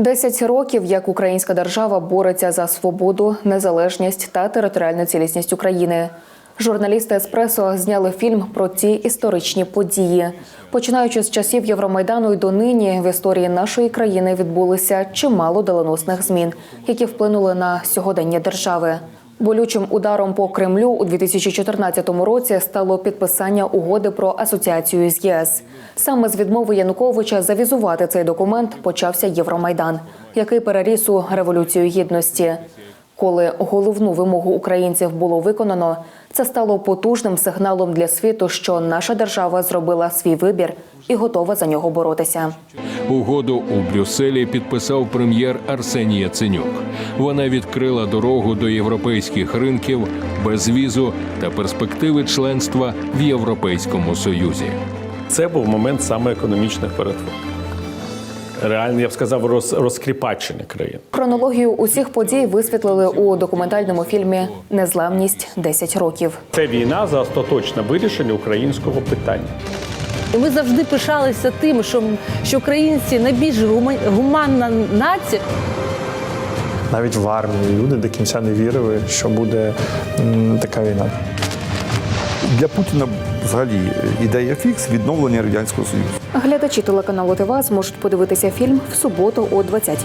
Десять років, як українська держава бореться за свободу, незалежність та територіальну цілісність України. Журналісти Еспресо зняли фільм про ці історичні події. Починаючи з часів Євромайдану і до нині в історії нашої країни відбулися чимало доленосних змін, які вплинули на сьогодення держави. Болючим ударом по Кремлю у 2014 році стало підписання угоди про асоціацію з ЄС. Саме з відмови Януковича завізувати цей документ почався Євромайдан, який переріс у революцію гідності. Коли головну вимогу українців було виконано, це стало потужним сигналом для світу, що наша держава зробила свій вибір і готова за нього боротися. Угоду у Брюсселі підписав прем'єр Арсеній Яценюк. Вона відкрила дорогу до європейських ринків, безвізу та перспективи членства в Європейському Союзі. Це був момент саме економічних перетворень. Реально, я б сказав, роз, розкріпачення країн. Хронологію усіх подій висвітлили у документальному фільмі Незламність 10 років. Це війна за остаточне вирішення українського питання. І ми завжди пишалися тим, що, що українці найбільш гума- гуманна нація. Навіть в армії люди до кінця не вірили, що буде м, така війна. Для Путіна взагалі ідея фікс відновлення радянського союзу. Глядачі телеканалу ТВА зможуть подивитися фільм в суботу о 20.00.